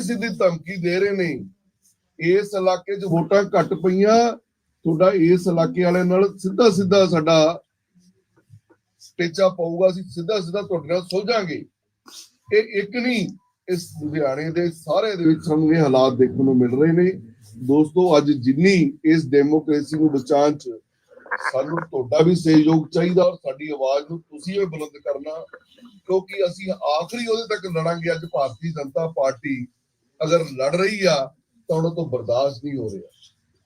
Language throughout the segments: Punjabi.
ਸਿੱਧੀ ਸਿੱਧੀ ਧਮਕੀ ਦੇ ਰਹੇ ਨੇ। ਇਸ ਇਲਾਕੇ 'ਚ ਵੋਟਾਂ ਘੱਟ ਪਈਆਂ। ਤੁਹਾਡਾ ਇਸ ਇਲਾਕੇ ਵਾਲਿਆਂ ਨਾਲ ਸਿੱਧਾ ਸਿੱਧਾ ਸਾਡਾ ਟੇਚਾ ਪਊਗਾ। ਅਸੀਂ ਸਿੱਧਾ ਸਿੱਧਾ ਤੁਹਾਡੇ ਨਾਲ ਸੁਲਝਾਂਗੇ। ਇਹ ਇੱਕ ਨਹੀਂ ਇਸ ਲੁਧਿਆਣੇ ਦੇ ਸਾਰੇ ਦੇ ਵਿੱਚ ਸਾਨੂੰ ਇਹ ਹਾਲਾਤ ਦੇਖਣ ਨੂੰ ਮਿਲ ਰਹੇ ਨੇ। ਦੋਸਤੋ, ਅੱਜ ਜਿੰਨੀ ਇਸ ਡੈਮੋਕ੍ਰੇਸੀ ਨੂੰ ਬਚਾਉਣ 'ਚ ਸਾਨੂੰ ਤੁਹਾਡਾ ਵੀ ਸਹਿਯੋਗ ਚਾਹੀਦਾ ਔਰ ਸਾਡੀ ਆਵਾਜ਼ ਨੂੰ ਤੁਸੀਂ ਵੀ ਬੁਲੰਦ ਕਰਨਾ। ਕਿਉਂਕਿ ਅਸੀਂ ਆਖਰੀ ਉਹਦੇ ਤੱਕ ਲੜਾਂਗੇ। ਅੱਜ ਭਾਰਤੀ ਜਨਤਾ ਪਾਰਟੀ ਅਗਰ ਲੜ ਰਹੀ ਆ, ਤਾਂ ਉਹਨਾਂ ਤੋਂ ਬਰਦਾਸ਼ਤ ਨਹੀਂ ਹੋ ਰਿਹਾ।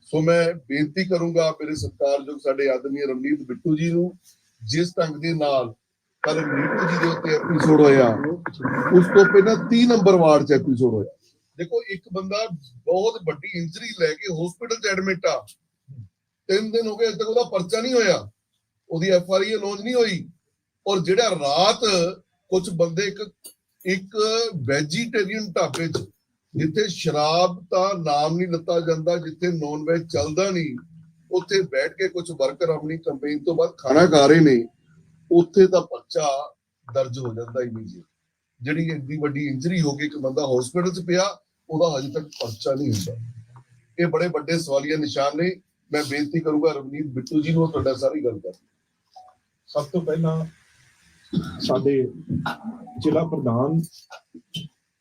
ਸੋ ਮੈਂ ਬੇਨਤੀ ਕਰੂੰਗਾ ਮੇਰੇ ਸਤਿਕਾਰਯੋਗ ਸਾਡੇ ਆਦਮੀ ਰਮਨੀਤ ਬਿੱਟੂ ਜੀ ਨੂੰ, ਜਿਸ ਢੰਗ ਦੇ ਨਾਲ ਕੱਲ ਨੀਟੂ ਜੀ ਦੇ ਉੱਤੇ ਐਪੀਸੋਡ ਹੋਇਆ, ਉਸ ਤੋਂ ਪਹਿਲਾਂ 30 ਨੰਬਰ ਵਾਰਡ 'ਚ ਐਪੀਸੋਡ ਹੋਇਆ। ਦੇਖੋ, ਇੱਕ ਬੰਦਾ ਬਹੁਤ ਵੱਡੀ ਇੰਜਰੀ ਲੈ ਕੇ ਹਸਪੀਟਲ 'ਚ ਐਡਮਿਟ ਆ। ਤਿੰਨ ਦਿਨ ਹੋ ਗਏ, ਅਜੇ ਤੱਕ ਉਹਦਾ ਪਰਚਾ ਨਹੀਂ ਹੋਇਆ। ਉਹਦੀ ਐਫ ਆਰ ਆਈ ਲੌਂਚ ਨਹੀਂ ਹੋਈ। ਔਰ ਜਿਹੜਾ ਰਾਤ ਕੁਝ ਬੰਦੇ ਇੱਕ ਇੱਕ ਵੈਜੀਟੇਰੀਅਨ ਢਾਬੇ 'ਚ ਜਿੱਥੇ ਸ਼ਰਾਬ ਦਾ ਨਾਮ ਨਹੀਂ ਲੱਤਾ ਜਾਂਦਾ, ਜਿੱਥੇ ਨੌਨ ਵੈਜ ਚੱਲਦਾ ਨਹੀਂ, ਉੱਥੇ ਬੈਠ ਕੇ ਕੁਝ ਵਰਕਰ ਆਪਣੀ ਕੰਪੇਨ ਤੋਂ ਬਾਅਦ ਖਾਣਾ ਖਾ ਰਹੇ ਨੇ, ਉੱਥੇ ਤਾਂ ਪਰਚਾ ਦਰਜ ਹੋ ਜਾਂਦਾ ਹੀ ਨਹੀਂ ਜੀ ਜਿਹੜੀ ਇੰਨੀ ਵੱਡੀ ਇੰਜਰੀ ਹੋ ਗਈ, ਇੱਕ ਬੰਦਾ ਹਸਪੀਟਲ 'ਚ ਪਿਆ, ਉਹਦਾ ਹਜੇ ਤੱਕ ਪਰਚਾ ਨਹੀਂ ਹੁੰਦਾ। ਇਹ ਬੜੇ ਵੱਡੇ ਸਵਾਲੀਆ ਨਿਸ਼ਾਨ ਨੇ। ਮੈਂ ਬੇਨਤੀ ਕਰੂੰਗਾ ਰਵਨੀਤ ਬਿੱਟੂ ਜੀ ਨੂੰ ਤੁਹਾਡਾ ਸਾਰੀ ਗੱਲ ਕਰ ਸਭ ਤੋਂ ਪਹਿਲਾਂ ਸਾਡੇ ਜ਼ਿਲ੍ਹਾ ਪ੍ਰਧਾਨ,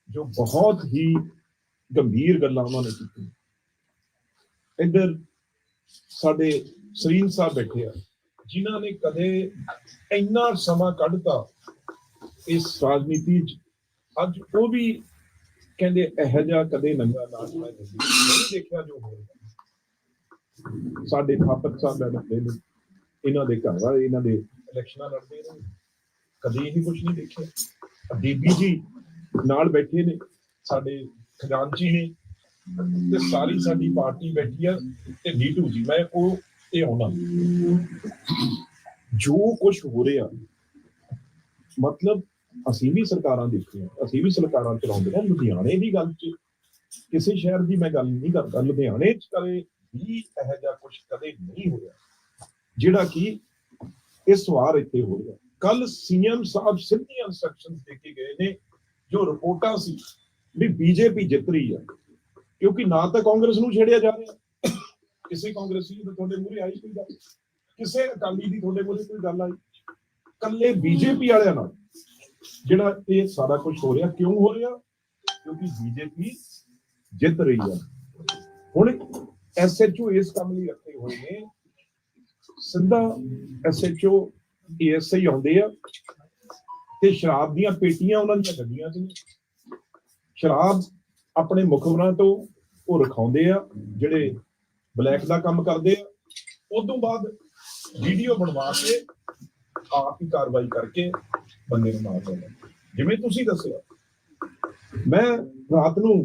ਜੋ ਬਹੁਤ ਹੀ ਗੰਭੀਰ ਗੱਲਾਂ ਉਹਨਾਂ ਨੇ ਕੀਤੀਆਂ। ਇੱਧਰ ਸਾਡੇ ਸਰੀਨ ਸਾਹਿਬ ਬੈਠੇ ਆ, ਜਿਨ੍ਹਾਂ ਨੇ ਕਦੇ ਇੰਨਾ ਸਮਾਂ ਕੱਢਤਾ ਇਸ ਰਾਜਨੀਤੀ 'ਚ। ਅੱਜ ਉਹ ਵੀ ਕਹਿੰਦੇ ਇਹੋ ਜਿਹਾ ਕਦੇ ਨੰਗਾ ਨਾਚ ਮੈਂ ਨਹੀਂ ਦੇਖਿਆ ਜੋ ਹੋ ਸਾਡੇ ਥਾਪਕ ਸਾਹਿਬ ਬੈਠੇ ਨੇ, ਇਹਨਾਂ ਦੇ ਘਰ ਵਾਲੇ, ਇਹਨਾਂ ਦੇ ਇਲੈਕਸ਼ਨਾਂ ਲੜਦੇ ਨੇ ਕਦੇ ਇਹ ਕੁਝ ਨਹੀਂ ਦੇਖਿਆ। ਬੀਬੀ ਜੀ ਨਾਲ ਬੈਠੇ ਨੇ ਸਾਡੇ ਖਜ਼ਾਨਚੀ ਨੇ ਤੇ ਸਾਰੀ ਸਾਡੀ ਪਾਰਟੀ ਬੈਠੀ ਆ ਤੇ ਨੀਟੂ ਜੀ, ਮੈਂ ਉਹ ਇਹ ਆਉਣਾ। ਜੋ ਕੁਝ ਹੋ ਰਿਹਾ, ਮਤਲਬ ਅਸੀਂ ਵੀ ਸਰਕਾਰਾਂ ਦੇਖੀਆਂ ਅਸੀਂ ਵੀ ਸਰਕਾਰਾਂ ਚਲਾਉਂਦੇ ਹਾਂ। ਲੁਧਿਆਣੇ ਦੀ ਗੱਲ 'ਚ ਕਿਸੇ ਸ਼ਹਿਰ ਦੀ ਮੈਂ ਗੱਲ ਨਹੀਂ ਕਰਦਾ। ਲੁਧਿਆਣੇ 'ਚ ਕਦੇ ਵੀ ਇਹੋ ਜਿਹਾ ਕੁਝ ਕਦੇ ਨਹੀਂ ਹੋਇਆ, ਜਿਹੜਾ ਕਿ ਇਸ ਵਾਰ ਇੱਥੇ ਹੋ ਰਿਹਾ। ਕੱਲ ਸੀਐਮ ਸਾਹਿਬ ਸਿੱਧੀਆਂ ਇਨਸਟਰਕਸ਼ਨਸ ਦੇ ਕੇ ਗਏ ਨੇ, ਜੋ ਰਿਪੋਰਟਾਂ ਸੀ ਵੀ ਬੀਜੇਪੀ ਜਿੱਤ ਰਹੀ ਹੈ ਕਿਉਂਕਿ ਨਾ ਤਾਂ ਕਾਂਗਰਸ ਨੂੰ ਛੇੜਿਆ ਜਾ ਰਿਹਾ। ਕਿਸੇ ਕਾਂਗਰਸੀ ਦੀ ਤੁਹਾਡੇ ਮੂਹਰੇ ਆਈ ਕੋਈ ਗੱਲ। ਕਿਸੇ ਅਕਾਲੀ ਦੀ ਤੁਹਾਡੇ ਮੂਹਰੇ ਕੋਈ ਗੱਲ ਆਈ। ਕੱਲੇ ਬੀਜੇਪੀ ਵਾਲਿਆਂ ਨਾਲ ਜਿਹੜਾ ਇਹ ਸਾਰਾ ਕੁਝ ਹੋ ਰਿਹਾ। ਕਿਉਂ ਹੋ ਰਿਹਾ? ਕਿਉਂਕਿ ਬੀਜੇਪੀ ਜਿੱਤ ਰਹੀ ਹੈ ਹੁਣ ਐਸਐਚਓ ਇਸ ਕੰਮ ਲਈ ਰੱਖੇ ਹੋਏ ਨੇ। ਸਿੱਧਾ ਐਸਐਚਓ ਏਐਸਆਈ ਆਉਂਦੇ ਆ। ਤੇ ਸ਼ਰਾਬ ਦੀਆਂ ਪੇਟੀਆਂ ਉਹਨਾਂ ਦੀਆਂ ਗੱਡੀਆਂ 'ਚ ਸ਼ਰਾਬ ਆਪਣੇ ਮੁਖਬਰਾਂ ਤੋਂ ਉਹ ਰਖਾਉਂਦੇ ਆ, ਜਿਹੜੇ ਬਲੈਕ ਦਾ ਕੰਮ ਕਰਦੇ ਆ, ਉਦੋਂ ਬਾਅਦ ਵੀਡੀਓ ਬਣਵਾ ਕੇ ਆਪ ਹੀ ਕਾਰਵਾਈ ਕਰਕੇ ਬੰਦੇ ਨੂੰ ਮਾਰ ਦਿੰਦੇ ਜਿਵੇਂ ਤੁਸੀਂ ਦੱਸਿਆ, ਮੈਂ ਰਾਤ ਨੂੰ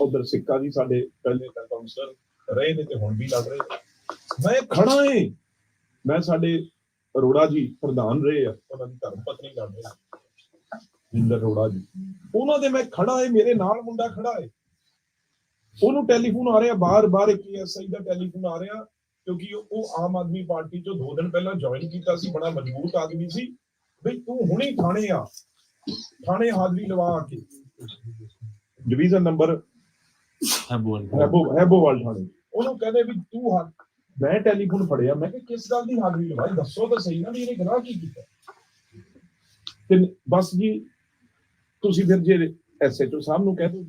ਉਧਰ ਸਿੱਕਾ ਜੀ ਸਾਡੇ ਪਹਿਲੇ ਤਾਂ ਕਾਉਂਸਲਰ ਰਹੇ ਨੇ ਤੇ ਹੁਣ ਵੀ ਲੱਗ ਰਹੇ ਮੈਂ ਖੜਾ ਏ, ਮੈਂ ਸਾਡੇ ਅਰੋੜਾ ਜੀ ਪ੍ਰਧਾਨ ਰਹੇ ਆ, ਉਹਨਾਂ ਦੀ ਧਰਮ ਪਤਨੀ ਕਰਦੇ ਆ। ਜਿੰਦਰ ਅਰੋੜਾ ਜੀ। ਉਹਨਾਂ ਦੇ ਮੈਂ ਖੜਾ ਏ ਮੇਰੇ ਨਾਲ ਮੁੰਡਾ ਖੜਾ ਏ। ਉਹਨੂੰ ਟੈਲੀਫੋਨ ਆ ਰਿਹਾ ਬਾਰ-ਬਾਰ ਇੱਕ ਐਸਆਈ ਦਾ ਟੈਲੀਫੋਨ ਆ ਰਿਹਾ ਕਿਉਂਕਿ ਉਹ- ਆਮ ਆਦਮੀ ਪਾਰਟੀ ਚੋਂ ਦੋ ਦਿਨ ਪਹਿਲਾਂ ਜੁਆਇਨ ਕੀਤਾ ਸੀ ਬੜਾ ਮਜ਼ਬੂਤ ਆਦਮੀ ਸੀ। ਬਈ ਤੂੰ ਹੁਣੇ ਥਾਣੇ ਆ ਥਾਣੇ ਹਾਜ਼ਰੀ ਲਵਾ ਕੇ। ਡਿਵੀਜ਼ਨ ਨੰਬਰ ਹੈਬੋ ਹੈਬੋਵਾਲ ਥਾਣੇ। ਉਹਨੂੰ ਕਹਿੰਦੇ ਵੀ ਤੂੰ ਹਾ- ਮੈਂ ਟੈਲੀਫੋਨ ਫੜਿਆ ਮੈਂ ਕਿ ਕਿਸ ਗੱਲ ਦੀ ਹਾਜ਼ਰੀ ਲਵਾਈ? ਦੱਸੋ ਤਾਂ ਸਹੀ ਨਾ ਵੀ ਇਹਨੇ ਗੁਨਾਹ ਕੀ ਕੀਤਾ। ਤੇ ਬਸ ਜੀ ਤੁਸੀਂ ਫਿਰ ਜੇ ਐਸਐਚਓ ਸਾਹਿਬ ਨੂੰ ਕਹਿ ਦੋ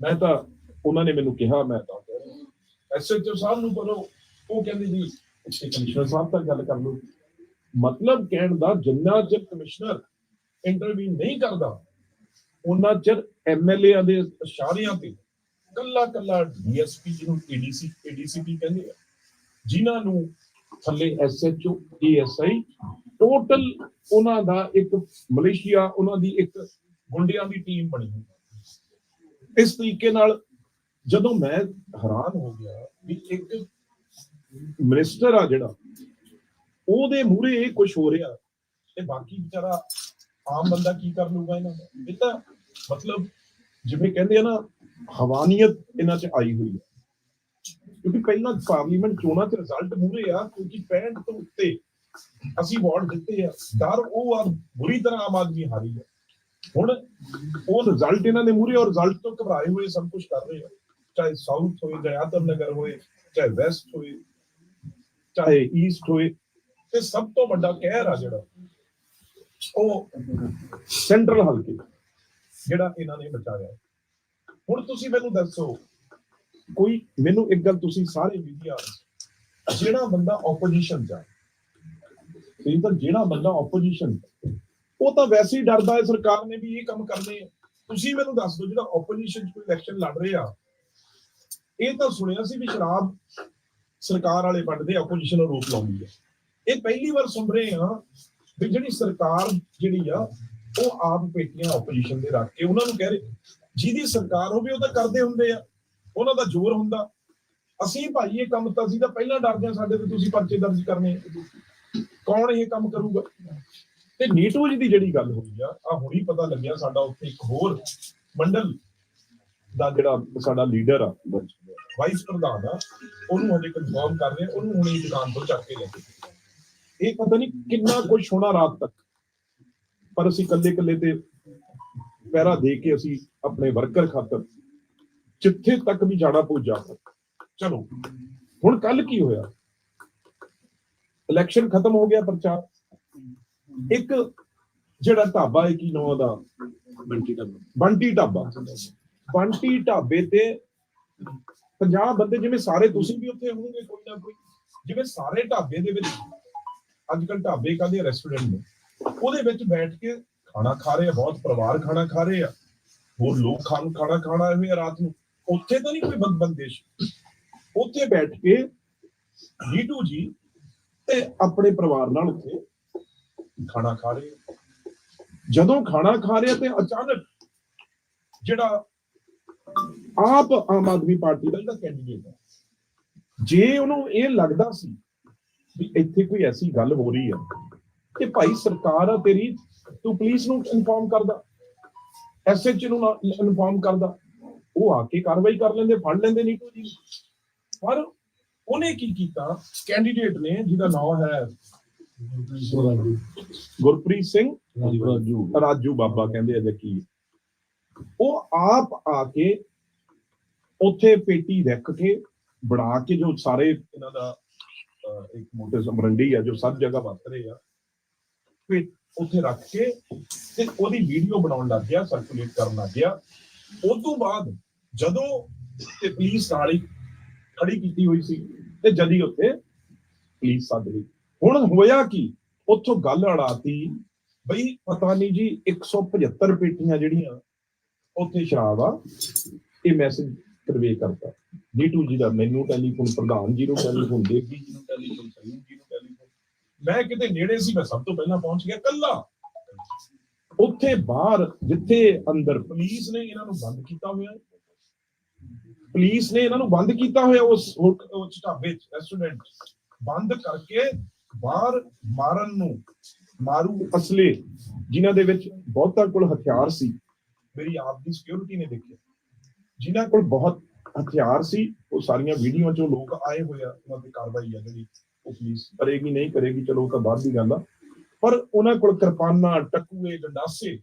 ਮੈਂ ਤਾਂ, ਉਹਨਾਂ ਨੇ ਮੈਨੂੰ ਕਿਹਾ, ਮੈਂ ਤਾਂ ਐਸਐਚਓ ਸਾਹਿਬ ਨੂੰ ਬੋਲੋ ਉਹ ਕਹਿੰਦੇ ਜੀ ਉੱਥੇ ਕਮਿਸ਼ਨਰ ਸਾਹਿਬ ਤੱਕ ਗੱਲ ਕਰ ਲਓ। ਮਤਲਬ ਕਹਿਣ ਦਾ ਜਿੰਨਾ ਚਿਰ ਕਮਿਸ਼ਨਰ ਇੰਟਰਵਿਊ ਨਹੀਂ ਕਰਦਾ ਉਹਨਾਂ ਚਿਰ ਐਮਐਲਏ ਦੇ ਇਸ਼ਾਰਿਆਂ ਤੇ ਕੱਲਾ ਕੱਲਾ ਡੀਐਸਪੀ ਜਿਹਨੂੰ ਏਡੀਸੀ ਏਡੀਸੀਪੀ ਕਹਿੰਦੇ ਆ, ਜਿਨ੍ਹਾਂ ਨੂੰ ਥੱਲੇ ਐਸਐਚਓ ਏਐਸਆਈ ਟੋਟਲ ਉਹਨਾਂ ਦਾ ਇੱਕ ਮਲੇਸ਼ੀਆ, ਉਹਨਾਂ ਦੀ ਇੱਕ ਮੁੰਡਿਆਂ ਦੀ ਟੀਮ ਬਣੀ ਇਸ ਤਰੀਕੇ ਨਾਲ ਜਦੋਂ ਮੈਂ ਹੈਰਾਨ ਹੋ ਗਿਆ ਵੀ ਇੱਕ ਮਿਨਿਸਟਰ ਆ ਜਿਹੜਾ, ਉਹਦੇ ਮੂਹਰੇ ਇਹ ਕੁਝ ਹੋ ਰਿਹਾ ਤੇ ਬਾਕੀ ਵਿਚਾਰਾ ਆਮ ਬੰਦਾ ਕੀ ਕਰ ਲੂਗਾ ਇਹਨਾਂ ਦਾ? ਇਹ ਤਾਂ ਮਤਲਬ ਜਿਵੇਂ ਕਹਿੰਦੇ ਆ ਨਾ, ਹਵਾਨੀਅਤ ਇਹਨਾਂ 'ਚ ਆਈ ਹੋਈ ਹੈ। ਕਿਉਂਕਿ ਪਹਿਲਾਂ ਪਾਰਲੀਮੈਂਟ ਚੋਣਾਂ 'ਚ ਰਿਜ਼ਲਟ ਮੂਹਰੇ ਆ, ਕਿਉਂਕਿ 65 ਤੋਂ ਉੱਤੇ ਅਸੀਂ ਵਾਰਡ ਦਿੱਤੇ ਆ। ਡਰ ਉਹ ਆ, ਬੁਰੀ ਤਰ੍ਹਾਂ ਆਮ ਆਦਮੀ ਹਾਰੀ ਹੈ ਹੁਣ ਉਹ ਰਿਜ਼ਲਟ ਇਹਨਾਂ ਦੇ ਮੂਰੇ ਔਰ ਰਿਜ਼ਲਟ ਤੋਂ ਘਬਰਾਏ ਹੋਏ ਸਭ ਕੁਝ ਕਰ ਰਹੇ ਆ। ਚਾਹੇ ਸਾਊਥ ਹੋਏ, ਚਾਹੇ ਆਤਮ ਨਗਰ ਹੋਏ, ਚਾਹੇ ਵੈਸਟ ਹੋਏ, ਚਾਹੇ ਈਸਟ ਹੋਏ, ਤੇ ਸਭ ਤੋਂ ਵੱਡਾ ਕਹਿਰ ਆ ਜਿਹੜਾ, ਉਹ ਸੈਂਟਰਲ ਹਲਕੇ ਜਿਹੜਾ ਇਹਨਾਂ ਨੇ ਬਚਾਇਆ। ਹੁਣ ਤੁਸੀਂ ਮੈਨੂੰ ਦੱਸੋ, ਕੋਈ ਮੈਨੂੰ ਇੱਕ ਗੱਲ ਤੁਸੀਂ ਸਾਰੇ ਮੀਡੀਆ ਜਿਹੜਾ ਬੰਦਾ ਆਪੋਜੀਸ਼ਨ ਚ ਆ ਜਿਹੜਾ ਬੰਦਾ ਆਪੋਜੀਸ਼ਨ ਉਹ ਤਾਂ ਵੈਸੇ ਹੀ ਡਰਦਾ ਹੈ, ਸਰਕਾਰ ਨੇ ਵੀ ਇਹ ਕੰਮ ਕਰਨੇ ਤੁਸੀਂ ਮੈਨੂੰ ਦੱਸ ਦਿਓ, ਜਿਹੜਾ ਆਪੋਜੀਸ਼ਨ ਕੋਈ ਇਲੈਕਸ਼ਨ ਲੜ ਰਿਹਾ, ਇਹ ਤਾਂ ਸੁਣਿਆ ਸੀ ਵੀ ਸ਼ਰਾਬ ਸਰਕਾਰ ਵਾਲੇ ਵੰਡਦੇ ਆਪੋਜੀਸ਼ਨ ਨੂੰ ਰੋਕ ਲਾਉਂਦੀ ਹੈ ਇਹ ਪਹਿਲੀ ਵਾਰ ਸੁਣ ਰਹੇ ਆ ਵੀ ਜਿਹੜੀ ਸਰਕਾਰ ਜਿਹੜੀ ਆ, ਉਹ ਆਪ ਪੇਟੀਆਂ ਆਪੋਜੀਸ਼ਨ ਦੇ ਰੱਖ ਕੇ ਉਹਨਾਂ ਨੂੰ ਕਹਿ ਰਹੇ, ਜਿਹਦੀ ਸਰਕਾਰ ਹੋਵੇ ਉਹ ਤਾਂ ਕਰਦੇ ਹੁੰਦੇ ਆ, ਉਹਨਾਂ ਦਾ ਜ਼ੋਰ ਹੁੰਦਾ। ਅਸੀਂ ਭਾਈ ਇਹ ਕੰਮ ਤਾਂ ਅਸੀਂ ਤਾਂ ਪਹਿਲਾਂ ਡਰਦੇ ਆ ਸਾਡੇ ਤੇ ਤੁਸੀਂ ਪਰਚੇ ਦਰਜ ਕਰਨੇ ਕੌਣ ਇਹ ਕੰਮ ਕਰੂਗਾ? ਤੇ ਨੀਟੂ ਜੀ ਦੀ ਜਿਹੜੀ ਗੱਲ ਹੋਈ ਆ ਆ ਹੁਣੀ ਪਤਾ ਲੱਗਿਆ ਸਾਡਾ ਉੱਥੇ ਇੱਕ ਹੋਰ ਮੰਡਲ ਦਾ ਜਿਹੜਾ ਸਾਡਾ ਲੀਡਰ ਆ ਵਾਈਸ ਪ੍ਰਧਾਨ ਆ, ਉਹਨੂੰ ਹਜੇ ਕਨਫਰਮ ਕਰ ਰਹੇ ਉਹਨੂੰ ਹੁਣੀ ਦੁਕਾਨ ਤੋਂ ਚੱਕ ਕੇ ਲੈ ਕੇ ਇਹ ਪਤਾ ਨਹੀਂ ਕਿੰਨਾ ਕੁਝ ਹੋਣਾ ਰਾਤ ਤੱਕ। ਪਰ ਅਸੀਂ ਕੱਲੇ ਕੱਲੇ ਤੇ ਪਹਿਰਾ ਦੇ ਕੇ ਅਸੀਂ ਆਪਣੇ ਵਰਕਰ ਖਾਤਰ ਜਿੱਥੇ ਤੱਕ ਵੀ ਜਾਣਾ ਪਹੁੰਚ ਚਲੋ, ਹੁਣ ਕੱਲ ਕੀ ਹੋਇਆ? ਇਲੈਕਸ਼ਨ ਖਤਮ ਹੋ ਗਿਆ ਪ੍ਰਚਾਰ। ਇੱਕ ਜਿਹੜਾ ਢਾਬਾ ਹੈ ਕੀ ਨਾਮ ਦਾ ਬੰਟੀ ਦਾ ਬੰਟੀ ਢਾਬਾ। ਬੰਟੀ ਢਾਬੇ ਤੇ 50 ਬੰਦੇ ਜਿਵੇਂ ਸਾਰੇ ਤੁਸੀਂ ਵੀ ਉੱਥੇ ਹੋਵੋਗੇ ਕੋਈ ਨਾ ਕੋਈ। ਜਿਵੇਂ ਸਾਰੇ ਢਾਬੇ ਦੇ ਵਿੱਚ ਅੱਜ ਕੱਲ ਢਾਬੇ ਕਾਦੇ ਰੈਸਟੋਰੈਂਟ ਨੇ। ਉਹਦੇ ਵਿੱਚ ਬੈਠ ਕੇ ਖਾਣਾ ਖਾ ਰਹੇ ਆ ਬਹੁਤ ਪਰਿਵਾਰ ਖਾਣਾ ਖਾ ਰਹੇ ਆ। ਹੋਰ ਲੋਕ ਖਾਣ ਖਾਣਾ ਖਾਣਾ ਹੋਏ ਆ ਰਾਤ ਨੂੰ। ਉੱਥੇ ਤਾਂ ਨਹੀਂ ਕੋਈ ਬੰਦ ਬੰਦੇਸ਼। ਉੱਥੇ ਬੈਠ ਕੇ ਨੀਟੂ ਜੀ ਤੇ ਆਪਣੇ ਪਰਿਵਾਰ ਨਾਲ ਉੱਥੇ ਖਾਣਾ ਖਾ ਰਹੇ ਆ। ਜਦੋਂ ਖਾਣਾ ਖਾ ਰਹੇ ਤੇ ਅਚਾਨਕ ਜਿਹੜਾ ਆਪ ਆਮ ਆਦਮੀ ਪਾਰਟੀ ਦਾ ਜਿਹੜਾ ਕੈਂਡੀਡੇਟ ਹੈ, ਜੇ ਉਹਨੂੰ ਇਹ ਲੱਗਦਾ ਸੀ ਵੀ ਇੱਥੇ ਕੋਈ ਐਸੀ ਗੱਲ ਹੋ ਰਹੀ ਆ ਤੇ ਭਾਈ ਸਰਕਾਰ ਆ ਤੇਰੀ, ਤੂੰ ਪੁਲਿਸ ਨੂੰ ਇਨਫੋਰਮ ਕਰਦਾ ਐਸਐਚ ਨੂੰ ਇਨਫੋਰਮ ਕਰਦਾ, ਉਹ ਆ ਕੇ ਕਾਰਵਾਈ ਕਰ ਲੈਂਦੇ, ਫੜ ਲੈਂਦੇ ਨੀਟੂ ਜੀ ਪਰ ਉਹਨੇ ਕੀ ਕੀਤਾ ਕੈਂਡੀਡੇਟ ਨੇ, ਜਿਹਦਾ ਨਾਮ ਹੈ ਗੁਰਪ੍ਰੀਤ ਸਿੰਘ ਰਾਜੂ। ਰਾਜੂ ਬਾਬਾ ਕਹਿੰਦੇ ਆ ਜਾਂ ਕੀ। ਉਹ ਆਪ ਆ ਕੇ ਉੱਥੇ ਪੇਟੀ ਰੱਖ ਕੇ ਬਣਾ ਕੇ ਜੋ ਸਾਰੇ ਇਹਨਾਂ ਦਾ ਇੱਕ ਮੋਟੇ ਸਮਰੰਡੀ ਆ ਜੋ ਸਭ ਜਗ੍ਹਾ ਵਰਤ ਰਹੇ ਆ ਫਿਰ ਉੱਥੇ ਰੱਖ ਕੇ ਤੇ ਉਹਦੀ ਵੀਡੀਓ ਬਣਾਉਣ ਲੱਗ ਗਿਆ ਸਰਕੂਲੇਟ ਕਰਨ ਲੱਗ ਗਿਆ। ਉਸ ਤੋਂ ਬਾਅਦ ਜਦੋਂ ਤੇ ਪੁਲਿਸ ਨਾਲ ਹੀ ਖੜੀ ਕੀਤੀ ਹੋਈ ਸੀ ਤੇ ਜਦੀ ਉੱਥੇ ਪੁਲਿਸ ਸੱਦ ਲਈ। ਹੁਣ ਹੋਇਆ ਕੀ? ਉੱਥੋਂ ਗੱਲ ਅੜਾਤੀ। ਬਈ ਪਤਾ ਨਹੀਂ ਜੀ 175 ਪੇਟੀਆਂ ਜਿਹੜੀਆਂ, ਉੱਥੇ ਸ਼ਰਾਬ ਆ। ਇਹ ਮੈਸੇਜ ਕਨਵੇ ਕਰਦਾ ਨੀਟੂ ਜੀ ਦਾ ਮੈਨੂੰ ਟੈਲੀਫੋਨ ਪ੍ਰਧਾਨ ਜੀ ਨੂੰ ਟੈਲੀਫੋਨ ਦੇਵੀ ਜੀ ਨੂੰ ਟੈਲੀਫੋਨ ਸਲੀਮ ਜੀ ਨੂੰ ਟੈਲੀਫੋਨ ਮੈਂ ਕਿਤੇ ਨੇੜੇ ਸੀ, ਮੈਂ ਸਭ ਤੋਂ ਪਹਿਲਾਂ ਪਹੁੰਚ ਗਿਆ ਕੱਲਾ ਉੱਥੇ ਬਾਹਰ, ਜਿੱਥੇ ਅੰਦਰ ਪੁਲਿਸ ਨੇ ਇਹਨਾਂ ਨੂੰ ਬੰਦ ਕੀਤਾ ਹੋਇਆ। ਪੁਲਿਸ ਨੇ ਇਹਨਾਂ ਨੂੰ ਬੰਦ ਕੀਤਾ ਹੋਇਆ ਉਸ ਹੋਟ- ਢਾਬੇ ਚ ਰੈਸਟੋਰੈਂਟ ਬੰਦ ਕਰਕੇ ਬਾਹਰ ਮਾਰਨ ਨੂੰ ਮਾਰੂ ਅਸਲੇ, ਜਿਨ੍ਹਾਂ ਦੇ ਵਿੱਚ ਬਹੁਤਾ ਕੋਲ ਹਥਿਆਰ ਸੀ, ਮੇਰੀ ਆਪ ਦੀ ਸਿਕਿਉਰਿਟੀ ਨੇ ਦੇਖਿਆ। ਜਿਨ੍ਹਾਂ ਕੋਲ ਬਹੁਤ ਹਥਿਆਰ ਸੀ, ਉਹ ਸਾਰੀਆਂ ਵੀਡੀਓ ਚੋਂ ਲੋਕ ਆਏ ਹੋਏ ਆ, ਉਹਨਾਂ ਦੀ ਕਾਰਵਾਈ ਆ ਜਿਹੜੀ ਉਹ ਪੁਲਿਸ ਕਰੇਗੀ, ਨਹੀਂ ਕਰੇਗੀ, ਚਲੋ ਉਹ ਤਾਂ ਬਾਅਦ ਦੀ ਗੱਲ ਆ। ਪਰ ਉਹਨਾਂ ਕੋਲ ਕਿਰਪਾਨਾਂ, ਟਕੂਏ, ਗੰਡਾਸੇ,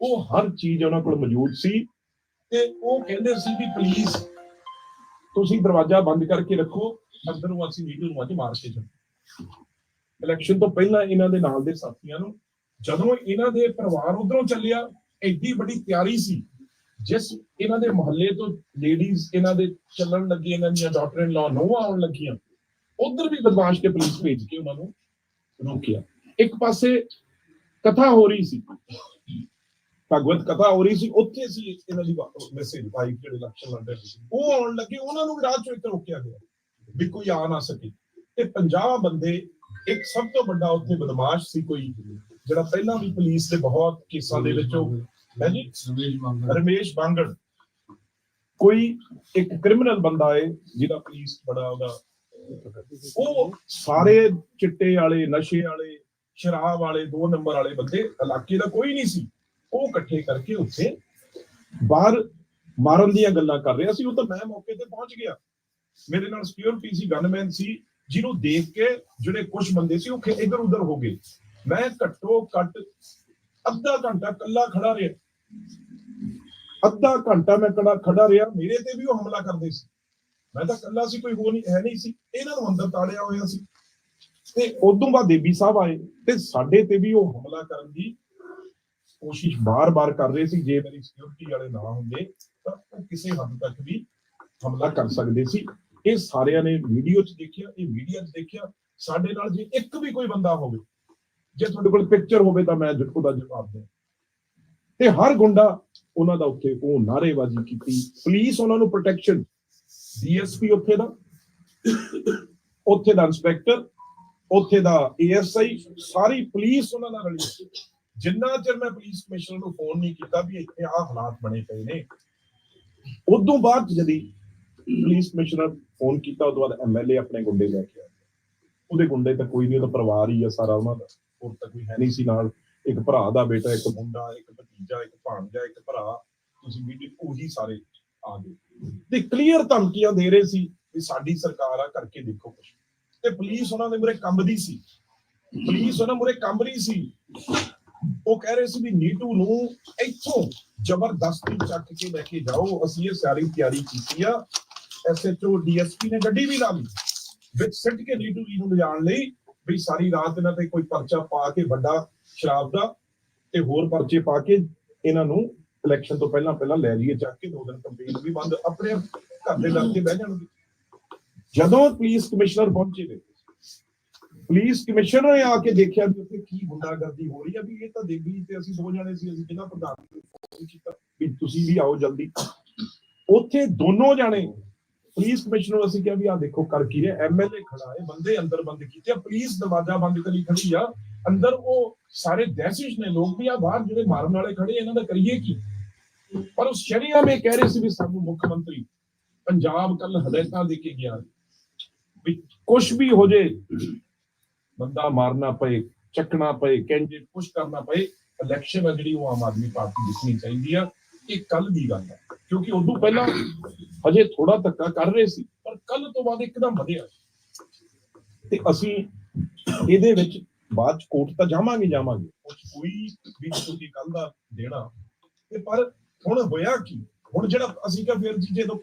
ਉਹ ਹਰ ਚੀਜ਼ ਉਹਨਾਂ ਕੋਲ ਮੌਜੂਦ ਸੀ ਤੇ ਉਹ ਕਹਿੰਦੇ ਸੀ ਵੀ ਪਲੀਜ਼ ਤੁਸੀਂ ਦਰਵਾਜ਼ਾ ਬੰਦ ਕਰਕੇ ਰੱਖੋ, ਅੰਦਰੋਂ ਅਸੀਂ ਵੀਡੀਓ ਨੂੰ ਅੱਜ ਮਾਰ ਕੇ ਜਾਣਾ ਇਲੈਕਸ਼ਨ ਤੋਂ ਪਹਿਲਾਂ ਇਹਨਾਂ ਦੇ ਨਾਲ ਦੇ ਸਾਥੀਆਂ ਨੂੰ, ਜਦੋਂ ਇਹਨਾਂ ਦੇ ਪਰਿਵਾਰ ਉਧਰੋਂ ਚੱਲਿਆ, ਐਡੀ ਵੱਡੀ ਤਿਆਰੀ ਸੀ, ਜਿਸ ਇਹਨਾਂ ਦੇ ਮੁਹੱਲੇ ਤੋਂ ਲੇਡੀਜ਼ ਇਹਨਾਂ ਦੇ ਚੱਲਣ ਲੱਗੀ, ਇਹਨਾਂ ਦੀਆਂ ਡਾਟਰ ਇਨ ਲਾ ਨੋ ਆਉਣ ਲੱਗੀਆਂ, ਉਧਰ ਵੀ ਬਦਮਾਸ਼ ਕੇ ਪੁਲਿਸ ਭੇਜ ਕੇ ਉਹਨਾਂ ਨੂੰ ਰੋਕਿਆ। ਇੱਕ ਪਾਸੇ ਕਥਾ ਹੋ ਰਹੀ ਸੀ, ਭਗਵਤ ਕਥਾ ਹੋ ਰਹੀ ਸੀ, ਉੱਥੇ ਸੀ ਇਹਨਾਂ ਦੀ ਮੈਸੇਜ ਪਾਈ ਜਿਹੜੇ ਇਲੈਕਸ਼ਨ ਲੜ ਰਹੇ ਸੀ, ਉਹ ਆਉਣ ਲੱਗੇ, ਉਹਨਾਂ ਨੂੰ ਵੀ ਰਾਹ ਚੋਂ ਇੱਕ ਰੋਕਿਆ ਗਿਆ, ਵੀ ਕੋਈ ਆ ਨਾ ਸਕੇ। ਤੇ 50 ਬੰਦੇ ਇੱਕ ਸਭ ਤੋਂ ਵੱਡਾ ਉੱਥੇ ਬਦਮਾਸ਼ ਸੀ ਕੋਈ ਜਿਹੜਾ ਪਹਿਲਾਂ ਵੀ ਪੁਲਿਸ ਦੇ ਬਹੁਤ ਕੇਸਾਂ ਦੇ ਵਿੱਚ ਉਹ ਹੈ ਜੀ? ਰਮੇਸ਼ ਬਾਂਗੜ। ਕੋਈ ਇੱਕ ਕ੍ਰਿਮੀਨਲ ਬੰਦਾ ਹੈ ਜਿਹਦਾ ਪੁਲਿਸ ਬੜਾ ਉਹਦਾ ਉਹ ਸਾਰੇ ਚਿੱਟੇ ਵਾਲੇ ਨਸ਼ੇ ਵਾਲੇ ਸ਼ਰਾਬ ਵਾਲੇ ਦੋ ਨੰਬਰ ਵਾਲੇ ਬੰਦੇ ਇਲਾਕੇ ਦਾ ਕੋਈ ਨਹੀਂ ਸੀ। ਉਹ ਇਕੱਠੇ ਕਰਕੇ ਉੱਥੇ ਬਾਹਰ ਮਾਰਨ ਦੀਆਂ ਗੱਲਾਂ ਕਰ ਰਿਹਾ ਸੀ। ਉਹ ਤਾਂ ਮੈਂ ਮੌਕੇ ਤੇ ਪਹੁੰਚ ਗਿਆ। ਮੇਰੇ ਨਾਲ ਸਿਕਿਉਰਿਟੀ ਸੀ ਗਨਮੈਨ ਸੀ ਜਿਹਨੂੰ ਦੇਖ ਕੇ ਜਿਹੜੇ ਕੁਝ ਬੰਦੇ ਸੀ ਉਹ ਇੱਧਰ ਉੱਧਰ ਹੋ ਗਏ। ਮੈਂ ਘੱਟੋ ਘੱਟ ਅੱਧਾ ਘੰਟਾ ਕੱਲਾ ਖੜਾ ਰਿਹਾ। ਅੱਧਾ ਘੰਟਾ ਮੈਂ ਖੜਾ ਖੜਾ ਰਿਹਾ, ਮੇਰੇ ਤੇ ਵੀ ਉਹ ਹਮਲਾ ਕਰਦੇ ਸੀ। ਮੈਂ ਤਾਂ ਕੱਲਾ ਸੀ, ਕੋਈ ਹੋਰ ਨਹੀਂ, ਹੈ ਨਹੀਂ ਸੀ। ਇਹਨਾਂ ਨੂੰ ਅੰਦਰ ਤਾੜਿਆ ਹੋਇਆ ਸੀ। ਤੇ ਉਦੋਂ ਬਾਅਦ ਦੇਵੀ ਸਾਹਿਬ ਆਏ ਤੇ ਸਾਡੇ ਤੇ ਵੀ ਉਹ ਹਮਲਾ ਕਰਨ ਦੀ ਕੋਸ਼ਿਸ਼ ਬਾਰ-ਬਾਰ ਕਰ ਰਹੇ ਸੀ। ਜੇ ਮੇਰੀ ਸਿਕਿਉਰਿਟੀ ਵਾਲੇ ਨਾ ਹੁੰਦੇ ਤਾਂ ਕਿਸੇ ਹੱਦ ਤੱਕ ਵੀ ਹਮਲਾ ਕਰ ਸਕਦੇ ਸੀ। ਇਹ ਸਾਰਿਆਂ ਨੇ ਵੀਡੀਓ 'ਚ ਦੇਖਿਆ, ਇਹ ਮੀਡੀਆ 'ਚ ਦੇਖਿਆ, ਸਾਡੇ ਨਾਲ ਜੇ ਇੱਕ ਵੀ ਕੋਈ ਬੰਦਾ ਹੋਵੇ, ਜੇ ਤੁਹਾਡੇ ਕੋਲ ਪਿਕਚਰ ਹੋਵੇ ਤਾਂ ਮੈਂ ਜੁੱਕੋ ਦਾ ਜਵਾਬ ਦੇ ਤੇ ਹਰ ਗੁੰਡਾ ਉਹਨਾਂ ਦਾ ਉੱਥੇ ਉਹ ਨਾਰੇਬਾਜ਼ੀ ਕੀਤੀ। ਪੁਲਿਸ ਉਹਨਾਂ ਨੂੰ ਪ੍ਰੋਟੈਕਸ਼ਨ ਡੀਐਸਪੀ ਉੱਥੇ ਦਾ ਉੱਥੇ ਦਾ ਇੰਸਪੈਕਟਰ ਉੱਥੇ ਦਾ ਏਐਸਆਈ ਸਾਰੀ ਪੁਲਿਸ ਉਹਨਾਂ ਨਾਲ ਰਲੀ ਜਿੰਨਾ ਚਿਰ ਮੈਂ ਪੁਲਿਸ ਕਮਿਸ਼ਨਰ ਨੂੰ ਫੋਨ ਨਹੀਂ ਕੀਤਾ ਵੀ ਇੱਥੇ ਆਹ ਹਾਲਾਤ ਬਣੇ ਪਏ ਨੇ, ਉਦੋਂ ਬਾਅਦ ਜਦੀ ਪੁਲਿਸ ਕਮਿਸ਼ਨਰ ਫੋਨ ਕੀਤਾ ਉਦੋਂ ਬਾਅਦ ਐਮਐਲਏ ਆਪਣੇ ਗੁੰਡੇ ਲੈ ਕੇ ਆਇਆ ਉਹਦੇ ਗੁੰਡੇ ਤਾਂ ਕੋਈ ਨਹੀਂ, ਉਹਦਾ ਪਰਿਵਾਰ ਹੀ ਆ ਸਾਰਾ, ਉਹਨਾਂ ਦਾ। ਹੋਰ ਤਾਂ ਕੋਈ ਹੈ ਨਹੀਂ ਸੀ ਨਾਲ। ਇੱਕ ਭਰਾ ਦਾ ਬੇਟਾ, ਇੱਕ ਮੁੰਡਾ, ਇੱਕ ਭਤੀਜਾ, ਇੱਕ ਭਾਣਜਾ, ਇੱਕ ਭਰਾ। ਤੁਸੀਂ ਵੀ ਉਹੀ ਸਾਰੇ ਆ ਗਏ। ਤੇ ਕਲੀਅਰ ਧਮਕੀਆਂ ਦੇ ਰਹੇ ਸੀ ਵੀ ਸਾਡੀ ਸਰਕਾਰ ਆ, ਕਰਕੇ ਦੇਖੋ ਕੁਛ। ਤੇ ਪੁਲਿਸ ਉਹਨਾਂ ਦੇ ਮੂਹਰੇ ਕੰਬਦੀ ਸੀ। ਪੁਲਿਸ ਉਹਨਾਂ ਮੂਹਰੇ ਕੰਬ ਰਹੀ ਸੀ। ਉਹ ਕਹਿ ਰਹੇ ਸੀ ਵੀ ਨੀਟੂ ਨੂੰ ਇੱਥੋਂ ਜ਼ਬਰਦਸਤੀ ਚੱਕ ਕੇ ਲੈ ਕੇ ਜਾਓ। ਅਸੀਂ ਇਹ ਸਾਰੀ ਤਿਆਰੀ ਕੀਤੀ ਆ। ਐਸਐਚਓ ਡੀਐਸਪੀ ਨੇ ਗੱਡੀ ਵੀ ਲਾ ਲਈ ਵਿੱਚ ਸਿੱਟ ਕੇ ਨੀਟੂ ਜੀ e ਨੂੰ ਲਿਜਾਣ ਲਈ, ਵੀ ਸਾਰੀ ਰਾਤ ਇਹਨਾਂ ਤੇ ਕੋਈ ਪਰਚਾ ਪਾ ਕੇ ਵੱਡਾ ਸ਼ਰਾਬ ਦਾ ਤੇ ਹੋਰ ਪਰਚੇ ਪਾ ਕੇ ਇਹਨਾਂ ਨੂੰ ਇਲੈਕਸ਼ਨ ਤੋਂ ਪਹਿਲਾਂ ਪਹਿਲਾਂ ਲੈ ਲਈਏ ਚੱਕ ਕੇ ਦੋ ਦਿਨ ਕੰਪੇਨ ਵੀ ਬੰਦ ਆਪਣੇ ਘਰ ਦੇ ਦਰ ਤੇ ਬਹਿ ਜਾਣਗੇ। ਜਦੋਂ ਪੁਲਿਸ ਕਮਿਸ਼ਨਰ ਪਹੁੰਚੇ ਨੇ ਪੁਲਿਸ ਕਮਿਸ਼ਨਰ ਨੇ ਆ ਕੇ ਦੇਖਿਆ ਵੀ ਉੱਥੇ ਕੀ ਗੁੰਡਾਗਰਦੀ ਹੋ ਰਹੀ ਆ, ਵੀ ਇਹ ਤਾਂ ਦੇਵੀ ਤੇ ਅਸੀਂ ਦੋ ਜਾਣੇ ਸੀ, ਅਸੀਂ ਕਿਹਨਾਂ ਪ੍ਰਧਾਨ ਕੀਤਾ, ਵੀ ਤੁਸੀਂ ਵੀ ਆਓ ਜਲਦੀ। ਉੱਥੇ ਦੋਨੋਂ ਜਾਣੇ ਪੁਲਿਸ ਕਮਿਸ਼ਨਰ ਨੂੰ ਅਸੀਂ ਕਿਹਾ ਵੀ ਆ ਦੇਖੋ ਕਰ ਕੀ ਰਿਹਾ ਐਮਐਲਏ ਖੜਾ ਹੈ, ਬੰਦੇ ਅੰਦਰ ਬੰਦ ਕੀਤੇ ਆ, ਪੁਲਿਸ ਦਰਵਾਜ਼ਾ ਬੰਦ ਕਰੀ ਖੜੀ ਆ, ਅੰਦਰ ਉਹ ਸਾਰੇ ਦਹਿਸ਼ਤ ਨੇ, ਲੋਕ ਵੀ ਆ, ਬਾਹਰ ਜਿਹੜੇ ਮਾਰਨ ਵਾਲੇ ਖੜੇ ਇਹਨਾਂ ਦਾ ਕਰੀਏ ਕੀ? ਪਰ ਉਹ ਸ਼ਰੀਆ ਮੇ ਕਹਿ ਰਹੇ ਸੀ ਵੀ ਸਾਨੂੰ ਮੁੱਖ ਮੰਤਰੀ ਪੰਜਾਬ ਕੱਲ ਹਦਾਇਤਾਂ ਦੇ ਕੇ ਗਿਆ ਵੀ ਕੁਝ ਵੀ ਹੋ ਜੇ, ਬੰਦਾ ਮਾਰਨਾ ਪਏ, ਚੱਕਣਾ ਪਏ ਕੈਂਡੀਡੇਟ ਕੁਝ ਕਰਨਾ ਪਏ ਇਲੈਕਸ਼ਨ ਆ ਜਿਹੜੀ ਉਹ ਆਮ ਆਦਮੀ ਪਾਰਟੀ ਜਿੱਤਣੀ ਚਾਹੀਦੀ ਆ। ਇਹ ਕੱਲ ਦੀ ਗੱਲ ਹੈ, ਕਿਉਂਕਿ ਉਦੋਂ ਪਹਿਲਾਂ ਹਜੇ ਥੋੜਾ ਧੱਕਾ ਕਰ ਰਹੇ ਸੀ, ਪਰ ਕੱਲ ਤੋਂ ਬਾਅਦ ਇੱਕਦਮ ਵਧਿਆ। ਤੇ ਅਸੀਂ ਇਹਦੇ ਵਿੱਚ ਬਾਅਦ ਚ ਕੋਰਟ ਤਾਂ ਜਾਵਾਂਗੇ ਜਾਵਾਂਗੇ। ਉਹ ਕੋਈ ਵੀ ਤੁਸੀਂ ਕੱਲ ਦਾ ਦੇਣਾ। ਤੇ ਪਰ ਹੁਣ ਹੋਇਆ ਕੀ? ਹੁਣ ਜਿਹੜਾ ਅਸੀਂ ਕਿਹਾ ਫਿਰ ਜੀ ਜਦੋਂ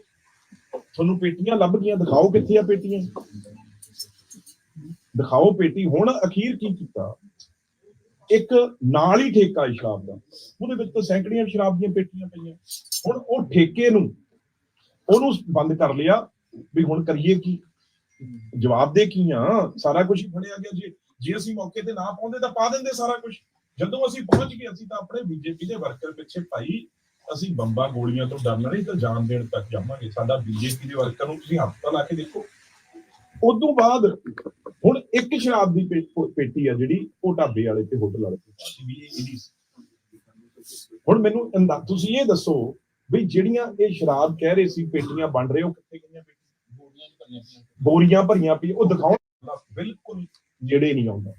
ਤੁਹਾਨੂੰ ਪੇਟੀਆਂ ਲੱਭ ਗਈਆਂ ਦਿਖਾਓ ਕਿੱਥੇ ਆ ਪੇਟੀਆਂ? ਦਿਖਾਓ ਪੇਟੀ, ਹੁਣ ਅਖੀਰ ਕੀ ਕੀਤਾ? ਇੱਕ ਨਾਲ ਹੀ ਠੇਕਾ ਹੈ ਸ਼ਰਾਬ ਦਾ। ਉਹਦੇ ਵਿੱਚ ਤਾਂ ਸੈਂਕੜੀਆਂ ਸ਼ਰਾਬ ਦੀਆਂ ਪੇਟੀਆਂ ਪਈਆਂ। ਹੁਣ ਉਹ ਠੇਕੇ ਨੂੰ ਉਹਨੂੰ ਬੰਦ ਕਰ ਲਿਆ ਵੀ ਹੁਣ ਕਰੀਏ ਕੀ? ਜਵਾਬ ਦੇ ਕੀ ਆ ਸਾਰਾ ਕੁਝ ਹੀ ਫੜਿਆ ਗਿਆ ਜੇ। ਜੇ ਅਸੀਂ ਮੌਕੇ ਤੇ ਨਾ ਪਾਉਂਦੇ ਤਾਂ ਪਾ ਦਿੰਦੇ ਸਾਰਾ ਕੁਝ ਜਦੋਂ ਅਸੀਂ ਪਹੁੰਚ ਗਏ, ਅਸੀਂ ਤਾਂ ਆਪਣੇ ਬੀਜੇਪੀ ਦੇ ਵਰਕਰ ਪਿੱਛੇ ਭਾਈ, ਅਸੀਂ ਬੰਬਾਂ ਗੋਲੀਆਂ ਤੋਂ ਡਰਨਾ ਨਹੀਂ ਤਾਂ ਜਾਨ ਦੇਣ ਤੱਕ ਜਾਵਾਂਗੇ। ਸਾਡਾ ਬੀਜੇਪੀ ਦੇ ਵਰਕਰ ਨੂੰ ਤੁਸੀਂ ਹੱਥ ਤਾਂ ਲਾ ਕੇ ਦੇਖੋ। ਉਦੋਂ ਬਾਅਦ ਹੁਣ ਇੱਕ ਸ਼ਰਾਬ ਦੀ ਪੇ- ਪੇਟੀ ਆ ਜਿਹੜੀ, ਉਹ ਢਾਬੇ ਵਾਲੇ ਤੇ ਹੋਟਲ ਵਾਲੇ ਤੇ ਹੁਣ ਮੈਨੂੰ ਅੰਦਾ- ਤੁਸੀਂ ਇਹ ਦੱਸੋ ਵੀ ਜਿਹੜੀਆਂ ਇਹ ਸ਼ਰਾਬ ਕਹਿ ਰਹੇ ਸੀ, ਪੇਟੀਆਂ ਬਣ ਰਹੇ ਉਹ ਕਿੱਥੇ ਗਈਆਂ ਪੇਟੀਆਂ? ਬੋਰੀਆਂ ਭਰੀਆਂ ਪਈ ਉਹ ਦਿਖਾਉਣ ਵਾਲਾ ਬਿਲਕੁਲ ਜਿਹੜੇ ਨਹੀਂ ਆਉਂਦਾ।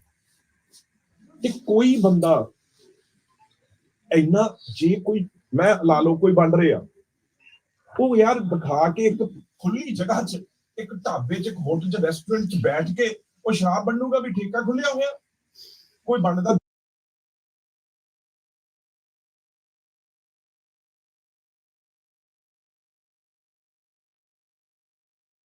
ਤੇ ਕੋਈ ਬੰਦਾ ਇੰਨਾ, ਜੇ ਕੋਈ, ਮੈਂ ਲਾ ਲਓ ਕੋਈ ਬਣ ਰਿਹਾ, ਉਹ ਯਾਰ ਦਿਖਾ ਕੇ ਇੱਕ ਖੁੱਲੀ ਜਗ੍ਹਾ 'ਚ ਇੱਕ ਢਾਬੇ 'ਚ, ਇੱਕ ਹੋਟਲ 'ਚ ਰੈਸਟੋਰੈਂਟ 'ਚ ਬੈਠ ਕੇ ਉਹ ਸ਼ਰਾਬ ਬਣੂਗਾ ਵੀ ਠੇਕਾ ਖੁੱਲਿਆ ਹੋਇਆ। ਕੋਈ ਬਣਦਾ